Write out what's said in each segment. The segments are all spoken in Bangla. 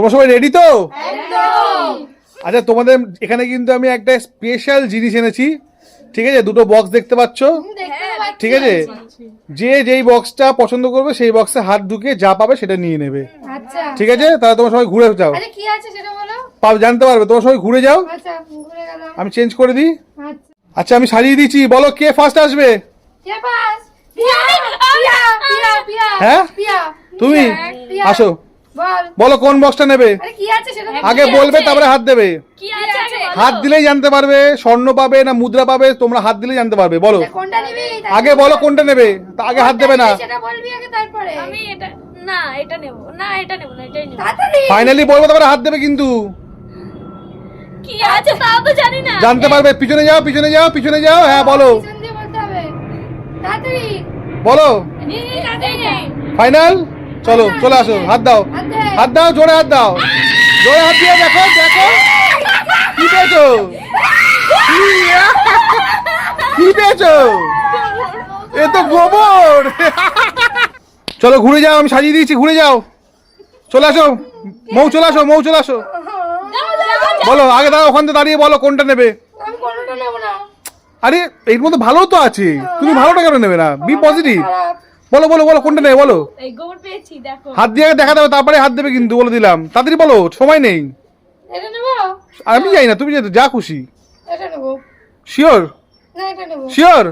তোমরা সবাই রেডি তো? আচ্ছা তোমাদের এখানে কিন্তু আমি একটা স্পেশাল জিনিস এনেছি। ঠিক আছে? দুটো বক্স দেখতে পাচ্ছ? ঠিক আছে? যে যেই বক্সটা পছন্দ করবে সেই বক্সে হাত ঢুকে যা পাবে সেটা নিয়ে নেবে। আচ্ছা। ঠিক আছে? তাহলে তোমরা সবাই ঘুরে যাও। আরে কি আছে সেটা বলো? পাবে জানতে পারবে। তোমরা সবাই ঘুরে যাও। আচ্ছা ঘুরে গেলাম। আমি চেঞ্জ করে দিই। আচ্ছা। আচ্ছা আমি সারিয়ে দিচ্ছি। বলো কে ফার্স্ট আসবে? হ্যাঁ? তুমি? আসো। বল। বলো কোন বক্সটা নেবে? আরে কি আছে সেটা বল। আগে বলবে তারপরে হাত দেবে। কি আছে? আগে বলো। হাত দিলেই জানতে পারবে স্বর্ণ পাবে না মুদ্রা পাবে তোমরা হাত দিলেই জানতে পারবে বলো। কোনটা নিবি? তাই আগে বলো কোনটা নেবে? তা আগে হাত দেবে না। নিবি, সেটা বলবি আগে তারপরে। আমি এটা না এটা নেব। না এটা নেব না এটাই নেব। তাড়াতাড়ি। ফাইনালি বলব তারপরে হাত দেবে কিন্তু। কি আছে তাও তো জানি না। জানতে পারবে পিছনে যাও পিছনে যাও পিছনে যাও হ্যাঁ বলো। বলো। ফাইনাল চলো চলে আসো হাত দাও। হাত দাও জোরে হাত দাও। জোরে হাত দিয়ে দেখো দেখো। কি পেয়েছ? কি পেয়েছ? এ তো গোবর। চলো ঘুরে যাও আমি সাজিয়ে দিয়েছি ঘুরে যাও। চলে আসো। মৌ চলে আসো মৌ চলে আসো। বলো আগে দাও ওখান থেকে দাঁড়িয়ে বলো কোনটা নেবে? আরে এর মধ্যে ভালো তো আছে। তুমি ভালোটা কেন নেবে না? B positive. বলো বলো বলো কোনটা নেই বলো। এই গোবর পেয়েছি দেখো। হাত দিয়ে দেখা দেবে তারপরে হাত দেবে কিন্তু বলে দিলাম। তাড়াতাড়ি বলো সময় নেই। এটা নেব? আমি যাই না তুমি যা খুশি। এটা নেব। শিওর না এটা নেব। শিওর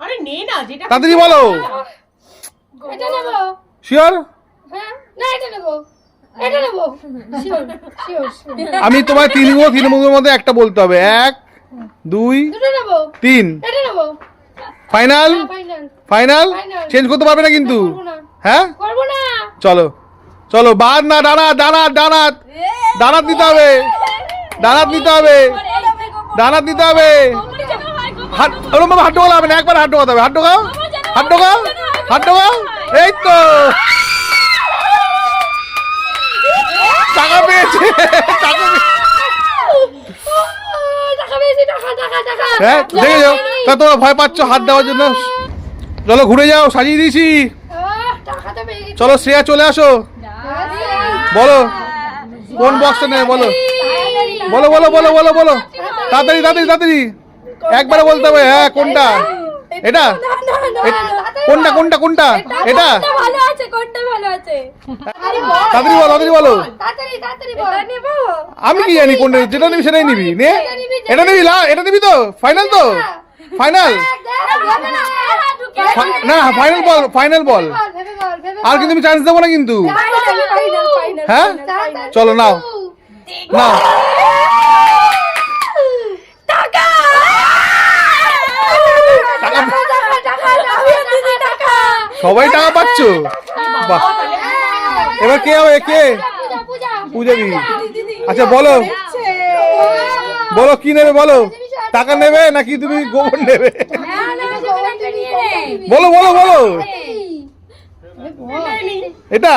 আরে নে না যেটা তাড়াতাড়ি বলো। এটা নেব। শিওর হ্যাঁ? না এটা নেব। এটা নেব। শিওর শিওর আমি তোমার তিন গো তিন মধ্যে একটা বলতে হবে। এক দুই তিন। ফাইনাল ফাইনাল ফাইনাল চেঞ্জ করতে পারবে না কিন্তু। হ্যাঁ? করব না। চলো। চলো বার না দাঁড়াত দাঁড়াত দাঁড়াত। দাঁড়াত নিতে হবে। দাঁড়াত নিতে হবে। দাঁড়াত নিতে হবে। হাত গোবর। হাত ঢোকালে হবে না একবার হাত ঢোকাতে হবে। হাত ঢোকাও। হাত ঢোকাও। হাত ঢোকাও। এই তো। টাকা পেয়েছে। টাকা। হ্যাঁ দেখে যাও। তা তোমরা ভয় পাচ্ছ হাত দেওয়ার জন্য? চলো ঘুরে যাও সাজিয়ে দিয়েছি। চলো শ্রেয়া চলে আসো। বলো কোন বক্সটা নেবে বলো। বলো বলো বলো বলো বলো। তাড়াতাড়ি তাড়াতাড়ি তাড়াতাড়ি। একবারে বলতে হবে হ্যাঁ কোনটা? এটা? কোনটা কোনটা কোনটা? এটা? ভালো আছে কোনটা ভালো আছে তাড়াতাড়ি বলো তাড়াতাড়ি বলো। আমি কি জানি কোনটা যেটা নিবি সেটাই নিবি। নে। এটা নিবি লা এটা নিবি তো? ফাইনাল তো? ফাইনাল না ফাইনাল বল ফাইনাল বল আর কিন্তু আমি চান্স দেবো না কিন্তু। হ্যাঁ? চলো নাও। নাও। সবাই টাকা পাচ্ছ? বাহ। এবার কে হবে? কে? পূজা দি আচ্ছা বলো। বলো কি নেবে বলো? টাকা নেবে নাকি তুমি গোবর নেবে? বলো বলো বলো। এটা?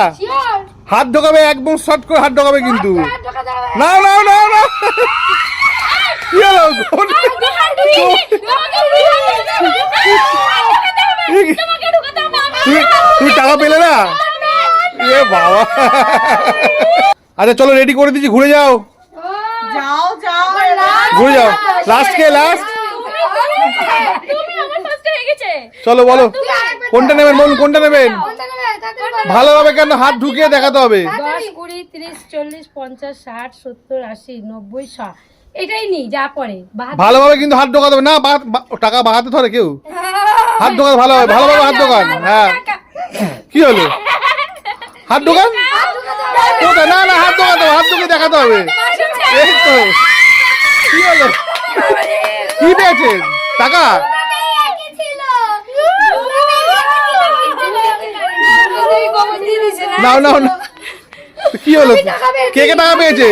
হাত ঢোকাবে, একদম শর্ট করে হাত ঢোকাবে কিন্তু। না না না না কি হলো? তুমি টাকা পেলে না? এ বাবা। আচ্ছা চলো রেডি করে দিচ্ছি, ঘুরে যাও। যাও যাও ঘুরে যাও। লাস্ট কে লাস্ট চলো বলো। কোনটা নেবেন বলুন কোনটা নেবেন? ভালোভাবে কেন হাত ঢুকিয়ে দেখাতে হবে? দশ কুড়ি তিরিশ চল্লিশ পঞ্চাশ ষাট সত্তর আশি নব্বই শ। এটাই নি যা পরে। ভালোভাবে কিন্তু হাত ঢোকাতে হবে। না টাকা বাহাতে ধরে কেউ? হাত ঢোকাতে ভালো হবে ভালোভাবে হাত ঢোকান। হ্যাঁ। কি হলো? হাত ঢোকান। না না হাত ঢোকাতে হবে হাত ঢুকিয়ে দেখাতে হবে। এই তো কি হলো কি পেয়েছেন টাকা নাও নাও। না কি হলো? কে কে টাকা পেয়েছে?